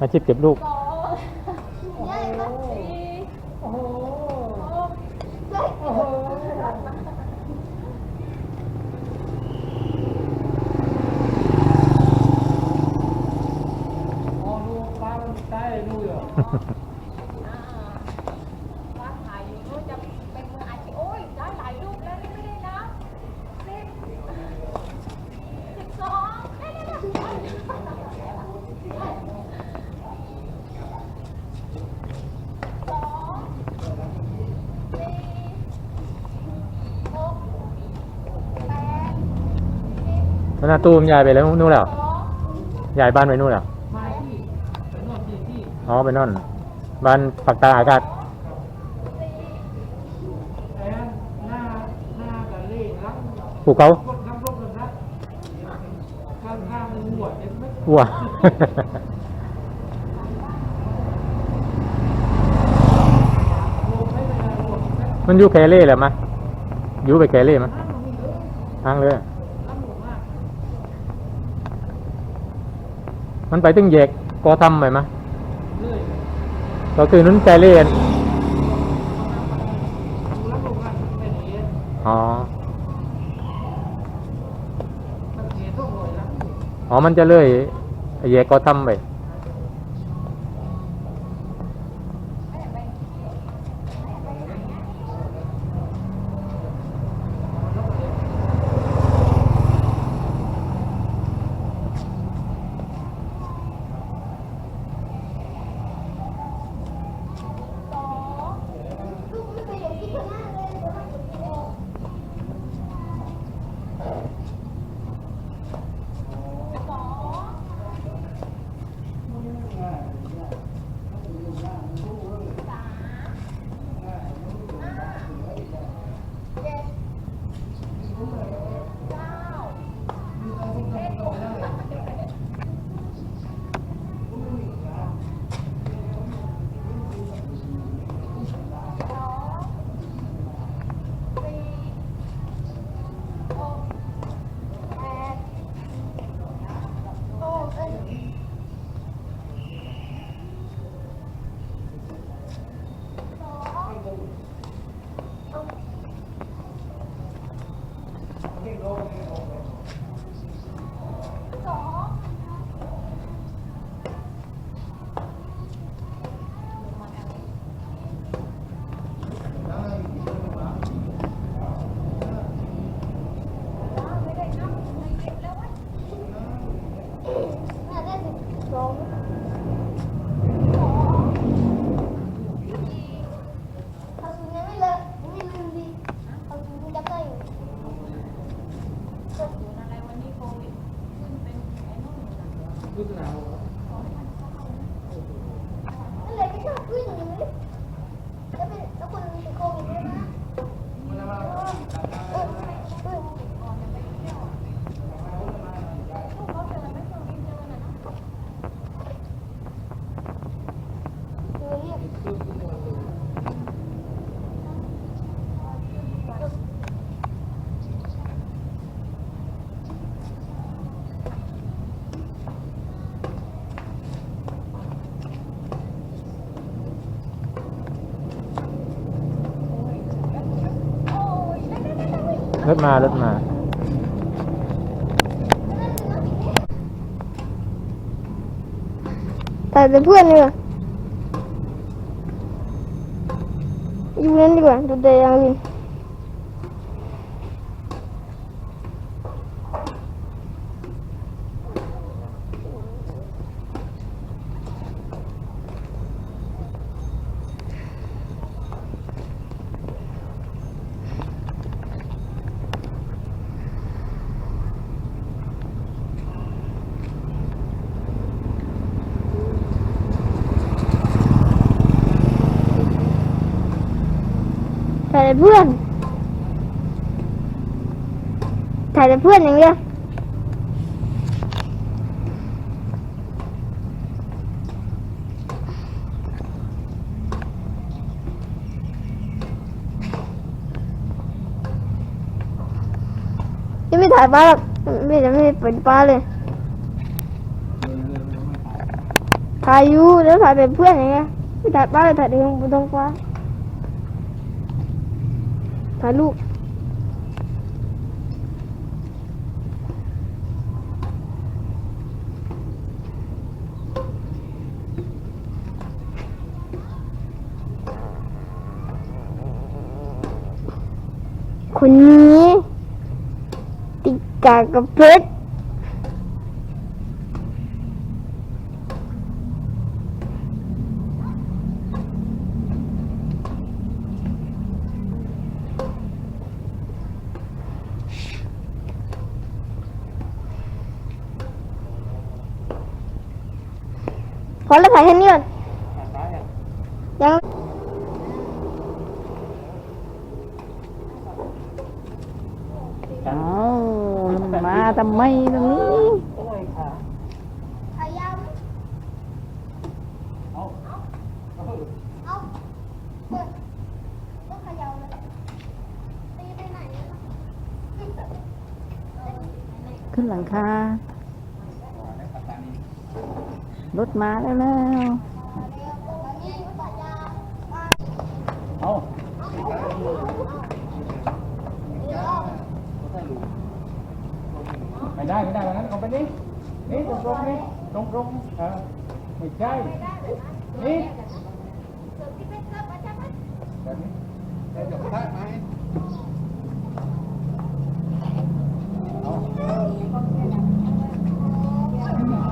อาชีพเก็บลูก สองใหญ่มากสี่ โอ้โห หก โอ้โหอ๋อลูกป้ามันใต้ลูกเหรอ อ่าว่าถ่ายอยู่นู้นจะเป็นมืออาชีพโอ้ยได้หลายรูปแล้วนี่ไม่ได้นะสิบสิบสองได้ได้ได้สองสี่หกแปดสิบ แล้วห น้าตู้มันยายไปแล้วนู่นแล้วสองยายบ้านไปนู่นแล้วมาที่เป็นนอกที่ที่อ๋อไปนั่นบ้านปักตาอากาศสี่แอนหน้าหน้ากันเล่ล้างภูเขารถน้ำรถกันนะข้างข้างมันหัวเห็นไหมวัวลงไม่เป็นไรลงไม่มันอยู่แคเล่แหละมะอยู่ไปแคเล่มะน้ำลงมีเยอะทางเลย น้ำลงมาก มันไปตึงแยกกอทำไปมะเรื่อยก็คือนุ้นใจเล่อันอ๋อมันเสียทุกหน่วยแล้วอ๋อ มันจะเลยแยกกอทำไป สองลูกไม่เคยอย่างที่ข้างหน้าเลยเดี๋ยวมันจะมีออกสองสามห้าเจ็ดเก้าเอ็ดสองสี่หกแปดโอ้เอ้ยสองสอง ไม่ได้นับไม่เก็บแล้ววะแม่ได้สิบสองสองสี่เอาสูงยังไม่เลยยังไม่ลืมดิเอาสูงจำได้อยู่ก็สูงอะไรวันนี้โควิดขึ้นเป็นไอ้นู่น ลูกหนาว นั่นเลยไม่ชอบขึ้นอย่างนี้แล้วเป็นแล้วคนติดโควิดด้วยนะ มันมา เออเออเออก่อนจะไปเที่ยวลูกเขาเจอไหมช่วงนี้เจอน่ะนะเจอเรียก โอ้ยได้ได้ได้ได้เว้ย รถ มารถมา แต่เป็นเพื่อนดีกว่าอยู่นั้นดีกว่าดูแต่อย่างอื่น เพื่อน ถ่ายแต่เพื่อนอย่างเดียวยังไม่ถ่ายป้าหรอกไม่จะไม่เปิดป้าเลยถ่ายอยู่แล้วถ่ายเป็นเพื่อนอย่างเงี้ยไม่ถ่ายป้าเลยถ่ายเองบนท้องฟ้า ถ่ายรูก คนนี้ ติดกากระเพช อแล้วถ่ายแค่นี้ก่อนยังเอามาทำไมตรงนี้ขยับเอาเอาเปิดก็ขยับเลยตีไปไหนอะขึ้นหลังคา รถมาแล้วแล้วเอาไม่ได้ไม่ได้วันนั้นเอาไปนี่นี่ตรงตรงนี่ตรงตรงๆเออไม่ใช่นี่แบบนี้ได้จับได้ไหมเอาเออแบบนั้นน่ะ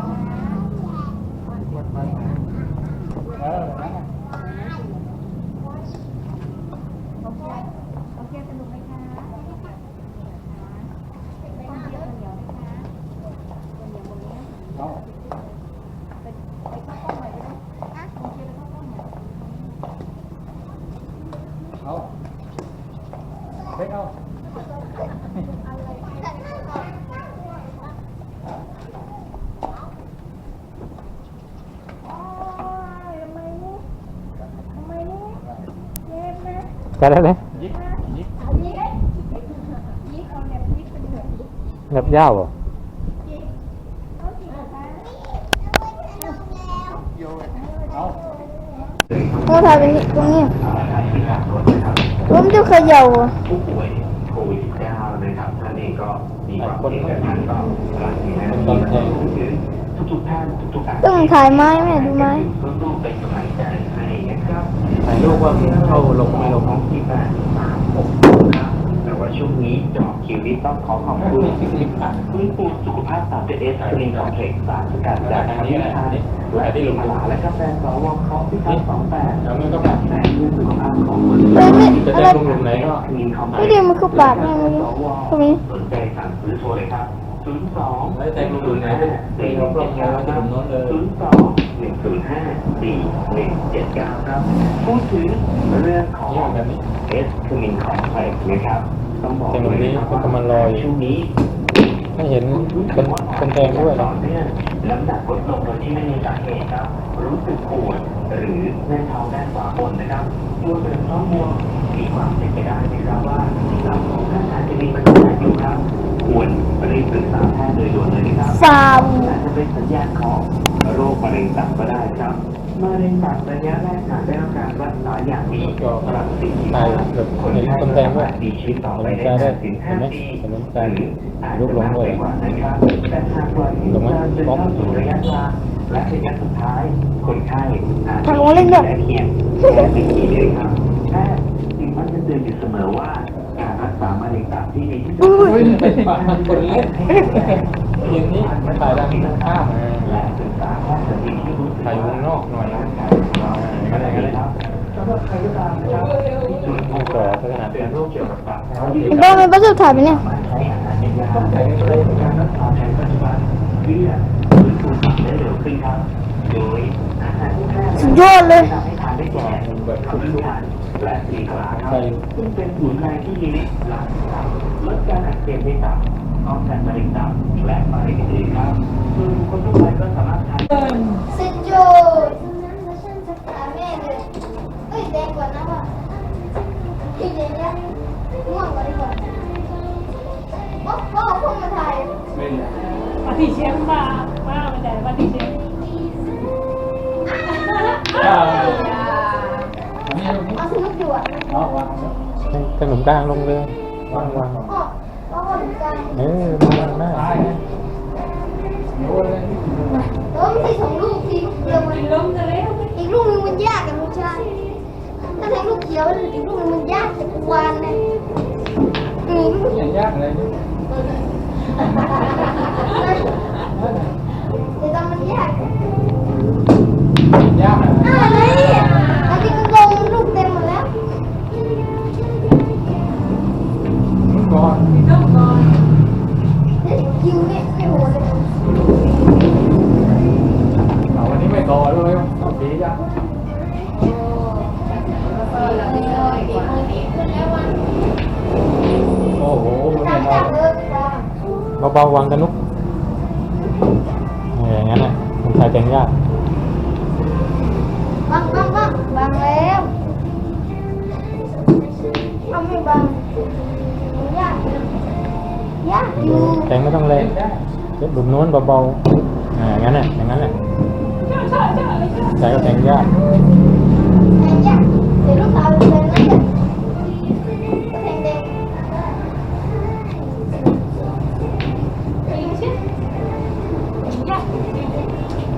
เอาเอาเฮ้ยเอายิกยิก จะได้เลยเล็บยาวเหรอเอาก็ถ่ายเป็นตรงนี้ผมจะเขย่าอะผู้ป่วยโควิด19นะครับท่านเองก็มีความเห็นแบบนั้นก็หลังนี้นะทุกๆท่านทุกๆท่านต้องถ่ายไม้แม่ดูไม้รูปๆเป็นกำลังใจให้นะครับ ถ่ายรูปว่าเข้าลงไม่ลงของที่บ้านสามหกครับแต่ว่าช่วงนี้จอคิวนี้ต้องขอขอบคุณคุณปู่สุขภาพสามเจ็ดเอสคลินิกคอมเพล็กซ์สารสกัดจากธรรมชาติและที่หลาและกาแฟสวเคาะพิทักษ์สองแปดแล้วมันก็กับแสงเพื่อสุขภาพของคนที่จะได้ไรลงลุมไหนก็ไม่ดีมันคือปากแม่เมื่อกี้ตรงนี้สนใจสั่งซื้อโทรเลยครับ 02แล้วแทงลงหลุมไหนเป็นเป็นลงลงแล้วที่หลุมโน้นเลย02 105 4179ครับพูดถึงเรื่องของนี่แบบนี้เอสคูมินคอมเพล็กซ์นะครับต้องบอกแทงตรงนี้เลยนะครับแล้วก็มารอยช่วงนี้ให้เห็นคนคนแทงด้วยต่นะอเนื่องน้ำหนักลดลงโดยที่ไม่มีสาเหตุครับ รู้สึกปวดหรือแน่นท้องด้านขวาบนนะครับตัวเป็นท้องบวมมีความเป็นไปได้ไหมครับว่าลำของท่านอาจจะมีปัญหาอยู่ครับ ควรรีบปรึกษาแพทย์โดยด่วนเลยนะครับฟาร์มอาจจะเป็นสัญญาณของโรคมะเร็งตับก็ได้ครับมะเร็งตับระยะแรกหากได้รับการรักษาอย่างดีก็รักษาที่ถ่ายแบบเห็นคนแทงด้วยมีชีวิตต่อไปกำลังได้ใจด้วยถึงเห็นไหม5ปีเห็นน้ำใจหรืออาจลูจะกหลงมากด้วยไปกว่านั้นครับแต่หากปล่อยให้หลงไหมการจะเข้าสู่ระยะกลางและระยะสุดท้ายคนไข้อาจทางโน้นเล่นด้วยและเพียงแค่ไม่กี่เดือนครับแพทย์จึงมักจะเตือนอยู่เสมอว่าการรักษา มะเร็งตับที่ดีที่สุดอุ้ยคนเล่นอย่างนี้ถ่ายด้านข้างและศึกษาข้อสังเกตที่รู้สึกถ่ายวงนอกหน่อยร่างกายของเราไม่ได้ไม่ได้ครับสำหรับใครก็ตามนะครับที่จุดห้องต่อขนาดเป็นั้นนโรคเกี่ยวกับตับแถวมันต้องเป็นประสบถ่ายไปเนี่ยสามารถใช้อาหารในยาต้องใช้ในการรักษาแผนปัจจุบันเพื่อฟื้นฟูตับได้เร็วขึ้นครับโดยอาหารที่แพทย์สุดยอดเลย และสีกลาครับซึ่งเป็นสมุนไพรที่มีฤทธิ์ล้างตับลดการอักเสบในตับป้องกันมะเร็งตับและมะเร็งอื่นๆครับส่วนคนทั่วไปก็สามารถทานสุดยอดแม่เลยเอ้ยแดงกว่านะว่ะพี่แดงยังง่วงกว่าดีกว่าโอ้โหพวกมาถ่ายปฏิเชียงมามาไม่ได้ปฏิเชีย เอาวางแล้วขนมกลางลงเลยวางวางวางพ่อพ่อคนกลางเออวางได้ตายนะโอ้ยแล้วไม่ใช่สองลูกทีลูกเดียวมันล้มจะแล้วอีกลูกนึงมันยากกับลูกชายถ้าแทงลูกเขียวอีกลูกนึงมันยากจะวานเลยอืมอย่างยากเลย โอ้โหไม่จับต่อจับเลยจ้าเบาๆวางกันนุกเอออย่างนั้นแหละคนไทยแต่งยากบังบังบังบังแล้วเอาไม่บังมันยากยากอยู่แต่งไม่ต้องแรงเจ็บหลุมโน้นเบาๆอ่าอย่างนั้นแหละอย่างนั้นแหละใจก็แต่งยากแทงยาก เดี๋ยวลูกสาวเป็นนั่นแหละก็แทงแดง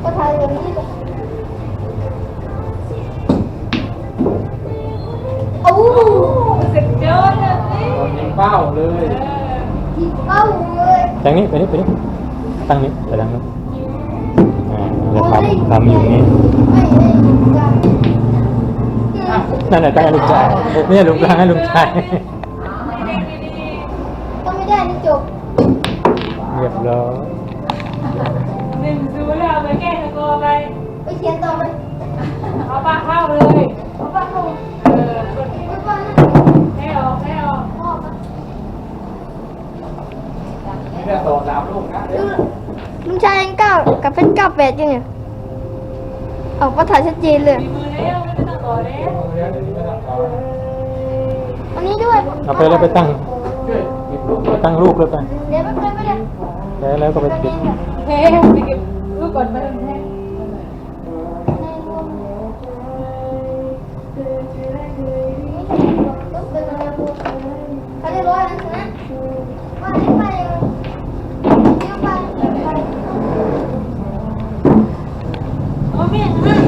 ก็ทายแบบนี้เลยโอ้ ตอนยิงเป้าเลย ยิงเป้าเลย แต่งนี้ไปนี่ไปนี่ตั้งนี้ไปตั้งนี้อ่าจะทำทำอยู่นี่ ไม่ได้จ้ะ นั่นแหละตั้งให้ลุงชายนี่ลุงกลางให้ลุงชายต้องไม่ได้นี่จบเรียบร้อยหนึ่งศูนย์แล้วไปแก้ตะโกไป ไปเขียนต่อไปเอาปากเข้าเลยเอาปากเข้าเออไปก่อนนะให้ออกให้ออกพ่อมาไม่ได้ต่อสามลูกนะเดี๋ยวลุงชายยังเก้ากับเป็นเก้าแปดยังเนี่ยออกมาถ่ายชัดเจนเลยมีมื อันนี้ด้วยเอาไปแล้วไปตั้งไปตั้งรูปแล้วไปเดี๋ยวมันไปเลยแล้วแล้วก็ไปเก็บเฮ้ยไปเก็บรูปก่อนไปเลย面啊。